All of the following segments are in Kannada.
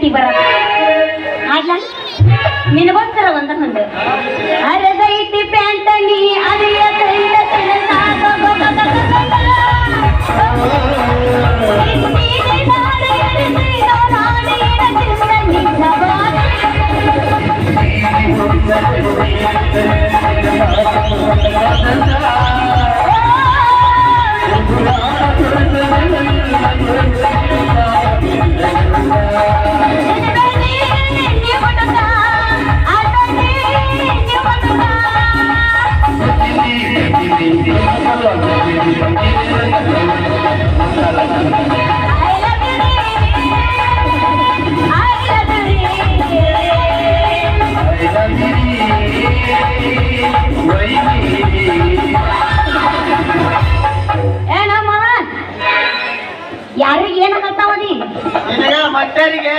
ಮಾಮ ನೋಡಿದ್ರೆ ನನಗೊಂದು ರಿಕಾರ್ಡ್ ನೆಂಟಿ ಬರಲ್ಲ. ಆಗ್ಲ? ನಿನಗೋಸ್ಕರ ಒಂದ. ಮುಂದೆ ಅರದೈತಿ ಪ್ಯಾಂಟ ನೀ ಅರಿಯ ನಿನಗ ಮಕ್ಕಳಿಗೆ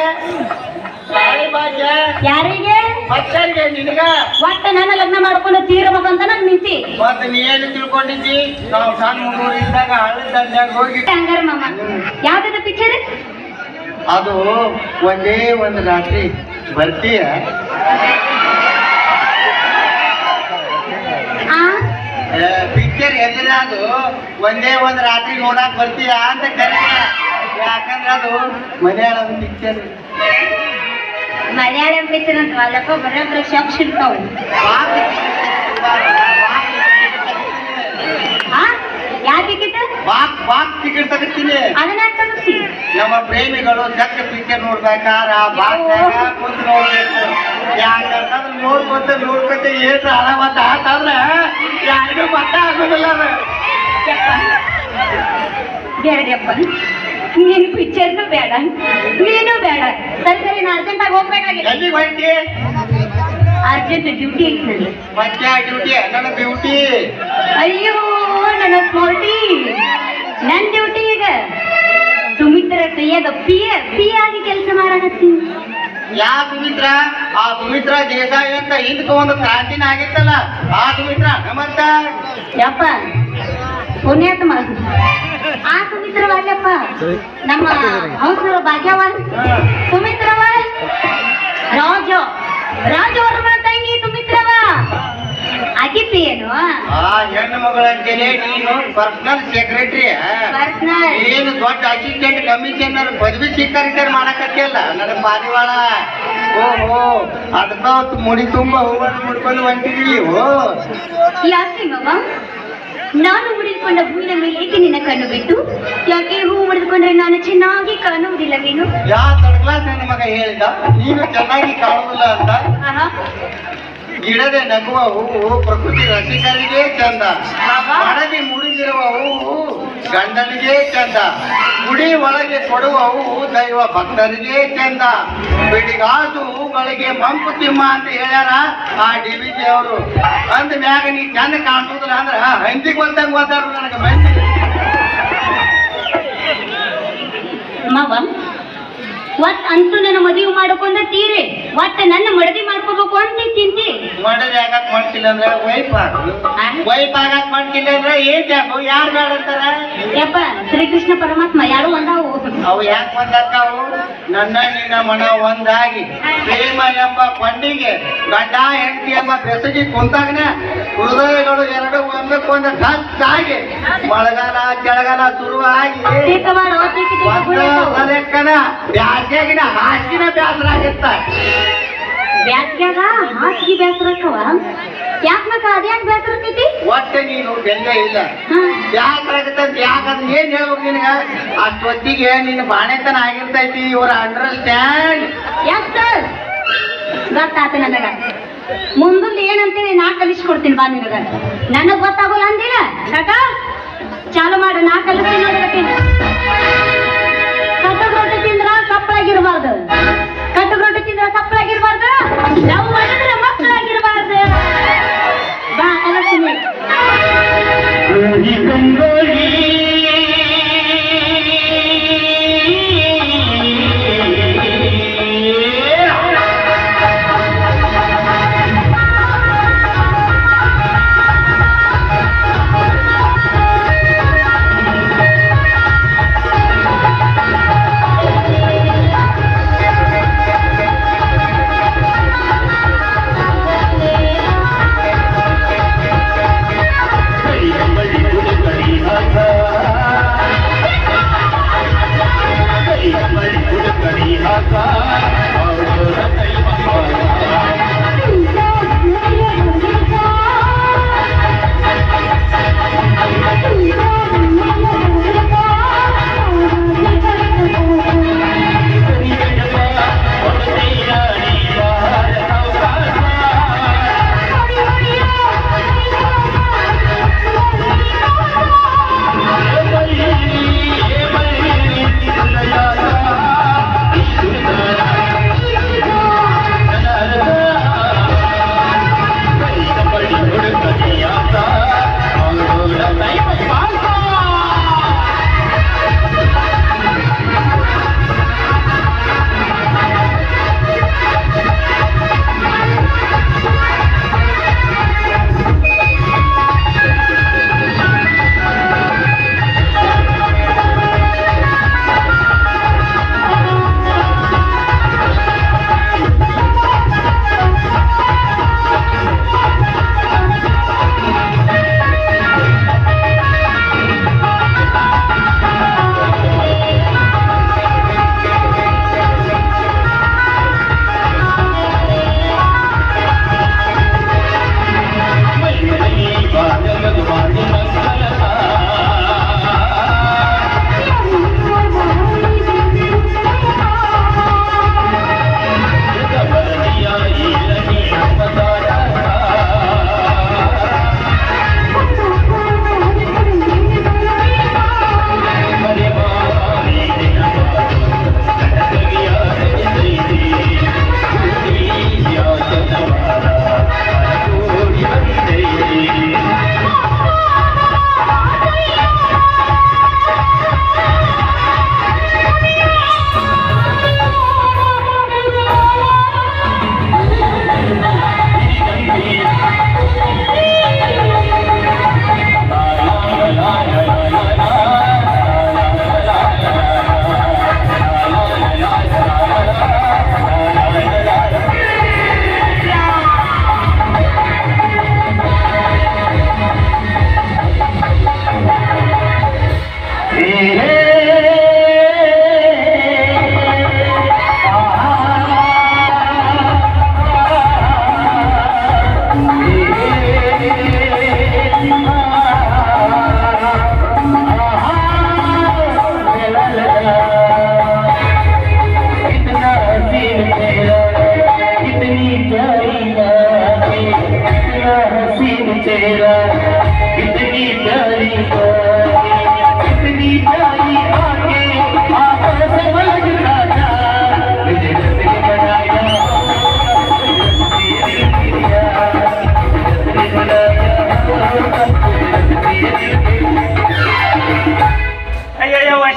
ಭಾಗ್ಯ. ಯಾರಿಗೆ? ಮಕ್ಕಳಿಗೆ ನಿನಗ. ಒಟ್ಟ ನನ್ನ ಲಗ್ನ ಮಾಡ್ಕೊಂಡು ತೀರ್ಬೇಕಂತ ನಾನು ನಿಂತಿ ಮತ್ತೆ ನೀ ಏನು ತಿಳ್ಕೊಂಡಿದ್ದಿ? ನಾವು ಸಣ್ಣ ಹುಡುಗರು ಇದ್ದಾಗ ಹಳ್ಳಿ ದಂಡ್ಯಾಗ ಹೋಗಿ. ಹಂಗಾರ ಮಾಮ ಯಾವ್ದದ ಪಿಕ್ಚರ್ ಅದು ಒಂದೇ ಒಂದು ರಾತ್ರಿ ಬರ್ತೀಯ? ಪಿಕ್ಚರ್ ಎದ್ರ ಅದು? ಒಂದೇ ಒಂದು ರಾತ್ರಿ ನೋಡಕ್ ಬರ್ತೀಯಾ ಅಂತ ಕರೀತ ಅದು ಮಲಯಾಳಂ ಪಿಕ್ಚರ್. ಮಲಯಾಳಂ ಪಿಕ್ಚರ್ ಅಂತ ಅಲ್ಲಪ್ಪ ಬರೋಬ್ರ ಶಾಕ್ ಸಿಗ್ತಾವ ಯಾವ ಟಿಕೆಟ್ ಬಾಕ್ ಬಾಕ್ ಟಿಕೆಟ್ ತಗೋತೀನಿ. ಅದನ್ನ ತಗಿಸಿ ನಮ್ಮ ಪ್ರೇಮಿಗಳು ಚಕ್ಕ ಪಿಕ್ಚರ್ ನೋಡ್ಬೇಕಾರ ಬಾಕ್ ಕುಂತ್ ನೋಡ್ಬೇಕು. ಯಾಕಂತಂದ್ರೆ ನೋಡ್ಕೊತ ನೋಡ್ಕೊತ ಏನ್ ಹಳವತ್ತ ಆತಾದ್ರೆ ಯಾರಿಗೂ ಮತ್ತ ಆಗೋದಿಲ್ಲ ಬೇಡಪ್ಪ ನೀನು ಪಿಕ್ಚರ್ನು ಬೇಡ. ನೀನು ಬೇಡ. ಸರಿ ಸರಿ ನಾ ಅರ್ಜೆಂಟಾಗಿ ಹೋಗ್ಬೇಕಾಗಿದೆ. ಎಲ್ಲಿಗೆ ಹೊಂಟಿ? ಅರ್ಜೆಂಟ್ ಡ್ಯೂಟಿ ಐತಿ ನನಗೆ. ಡ್ಯೂಟಿ? ನನ್ನ ಬ್ಯೂಟಿ ಅಯ್ಯೋ ನನ್ನ ಸ್ಮೋರ್ಟಿ. ನನ್ನ ಡ್ಯೂಟಿ ಈಗ. ಸುಮಿತ್ರ ಕೈಯಾಗ ಪಿಯ ಪಿಯ ಆಗಿ ಕೆಲಸ ಮಾಡಕತ್ತೀನಿ ಯಾ ಸುಮಿತ್ರ? ಆ ಸುಮಿತ್ರ ದೇಸಾಯಿ ಅಂತ ಹಿಂದಕ್ಕೆ ಒಂದು ಕ್ರಾಂತಿನ ಆಗಿತ್ತಲ್ಲ. ಆ ಸುಮಿತ್ರ ನಮಸ್ತ. ಯಪ್ಪ ಪುಣ್ಯಾತ್ಮ ಆ ಸುಮಿತ್ರವಲ್ಲಪ್ಪ. ನಮ್ಮ ಹೌಸ್ರ ಭಾಗ್ಯವ ಸುಮಿತ್ರವ ರಾಜ. ರಾಜವರ್ಮ ತಂಗಿ ಸುಮಿತ್ರವ. ಆಗಿತ್ತು ಏನು? ಆ ಹೆಣ್ಣು ಮಗಳಂತೇಳಿ ನೀನು ಪರ್ಸನಲ್ ಸೆಕ್ರೆಟರಿ ಪರ್ಸನಲ್ ಏನು ದೊಡ್ಡ ಅಸಿಸ್ಟೆಂಟ್ ಕಮಿಷನರ್ ಪದವಿ ಸ್ವೀಕಾರ ಮಾಡಕತ್ತಿಯಲ್ಲ? ನನ್ನ ಪಾರಿವಾಳ. ಓಹೋ ಅದಕ್ಕ ಮುಡಿ ತುಂಬ ಹೂವನ್ನು ಮುಡ್ಕೊಂಡು ಹೊಂಟಿದೀವಿ ಓ ಯಾಕೆ ಮವ? ನಾನು ಮುಡಿಕೊಂಡ ಹೂವಿನ ಮೇಲೆ ಏಕೆ ನಾನು ಚೆನ್ನಾಗಿ ಕಾಣುವುದಿಲ್ಲ ನೀನು ಯಾ ತರ್ಡ್ ಕ್ಲಾಸ್ ನನ್ನ ಮಗ ಹೇಳಿದ? ನೀನು ಚೆನ್ನಾಗಿ ಕಾಣುವುದಿಲ್ಲ ಅಂತ? ಗಿಡದೆ ನಗುವ ಹೂವು ಪ್ರಕೃತಿ ರಸಿಕರಿಗೆ ಚಂದ. ಅಡಗಿ ಮಡದಿ ಮುಡಿದಿರುವ ಹೂವು ಗಂಡನಿಗೆ ಚಂದ. ಗುಡಿ ಒಳಗೆ ಕೊಡುವ ಹೂವು ದೈವ ಭಕ್ತರಿಗೆ ಚಂದ. ಬಿಡಿಗಾಸು ಹೂಗಳಿಗೆ ಮಂಕುತಿಮ್ಮ ಅಂತ ಹೇಳ್ಯಾರ ಆ ಡಿ ವಿ ಜಿ ಅವರು. ಅಂದ ಮ್ಯಾಗ ನೀ ಚಂದ ಕಾಣಿಸೋದಿಲ್ಲ ಅಂದ್ರ ಹಂದಿ ಗೊತ್ತಂಗ್ ಗೊತ್ತಾರ ನನಗೆ. ಮಂದಿ ಮಾವ. ಒಟ್ ಅಂತೂ ನನ್ನ ಮದುವೆ ಮಾಡ್ಕೊಂಡ ತೀರಿ. ಒಟ್ಟ ನನ್ನ ಮಡದಿ ಮಾಡ್ಕೋಬೇಕು ಅಂತ ತಿಂತಿ ಮಡದಿ ಆಗಕ್ ಮಾಡ್ತಿಲ್ಲ ಅಂದ್ರೆ ವೈಫ್? ವೈಫ್ ಆಗಕ್ ಮಾಡ್ತಿಲ್ಲ ಅಂದ್ರೆ ಏನ್ ಜಾಬು? ಯಾರು ಬೇಡ ಅಂತಾರ? ಯಪ್ಪ ಶ್ರೀಕೃಷ್ಣ ಪರಮಾತ್ಮ ಯಾರು ಒಂದಾವು? ಅವು ಯಾಕೆ ಬಂದಾವು ನನ್ನ ನಿನ್ನ ಮನ ಒಂದಾಗಿ. ಪ್ರೇಮ ಎಂಬ ಕೊಂಡಿಗೆ ಗಂಡ ಹೆಂಡತಿ ಎಂಬ ಬೆಸಗಿ ಕುಂತಾಗನ ಹೃದಯಗಳು ಎರಡು ಒಂದಕ್ಕೊಂದು ಟಚ್ಚಾಗಿ ಮಳೆಗಾಲ ಕೆಳಗಾಲ ಶುರುವಾಗಿ ಲೆಕ್ಕನ ಬ್ಯಾಸ್ಗೆಗಿನ ಹಾಸಿನ ಬ್ಯಾಸರ ಆಗಿತ್ತ ಬ್ಯಾಸ್ಗ್ಯಾಗ ಹಾಸಿಗೆ ಬೇಸರಕ್ಕವ ಯಾಕ ಮಕ್ಕ ಅದ್ಯಾಕ್ ಇರ್ತೈತಿ ಒಟ್ಟೆ ನೀನು ಬೆಲ್ಲ ಇಲ್ಲ. ಬ್ಯಾಸರ ಆಗತ್ತಂತ ಯಾಕಂದ್ರೆ ಏನ್ ಹೇಳ್ಬೇಕು ನಿನಗ? ಅಷ್ಟೊತ್ತಿಗೆ ನಿನ್ನ ಬಾಣೆತನ ಆಗಿರ್ತೈತಿ ಇವ್ರ ಅಂಡರ್ಸ್ಟ್ಯಾಂಡ್ ಎಸ್ ಸರ್ ಗೊತ್ತಾತ ನನಗ. ಮುಂದೊಂದು ಏನಂತೇಳಿ ನಾ ಕಲಿಸ್ಕೊಡ್ತೀನಿ ಬಾ ನಿನಗ. ನನಗ್ ಗೊತ್ತಾಗೋಲ್ಲ ಅಂದಿಲ್ಲ? ಕಾಕ, ಚಾಲು ಮಾಡ, ನಾ ಕಲಿಸ್ತೀನಿ ಕಟ್ಟಗ್ ರೊಟ್ಟಿ ತಿಂದ್ರ ಕಪ್ಪಳಾಗಿರ್ಬಾರ್ದು ಕಟ್ಟಗ್ ರೊಟ್ಟಿ ತಿಂದ್ರ ಕಪ್ಪಳಾಗಿರ್ಬಾರ್ದು ನಾವು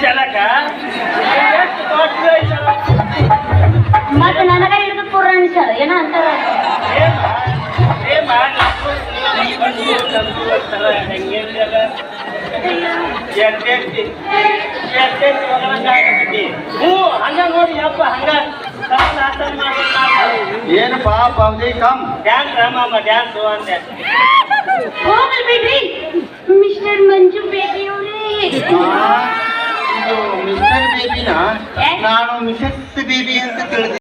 ಜನಕ? ಮತ್ತೆ ನನಗ ಹಿಡಿದು ಪುರಾಣ ಸರ್ ಏನೋ ಅಂತಾರ ಹಂಗ ನೋಡಿ ಅಪ್ಪ ಹಂಗ. ಏನು ಪಾಪ ಅವಧಿ ಕಮ್. ಡ್ಯಾನ್ಸ್ ರಾಮಮ್ಮ ಡ್ಯಾನ್ಸ್ ಅಂತ ಮಿಸ್ಟರ್ ಮಂಜು ಬೇಬಿ ಅವರೇ. ಮಿಸ್ಟರ್ ಬೇಬಿನ ನಾನು ಮಿಸಸ್ ಬೇಬಿ ಅಂತ ತಿಳಿದೆ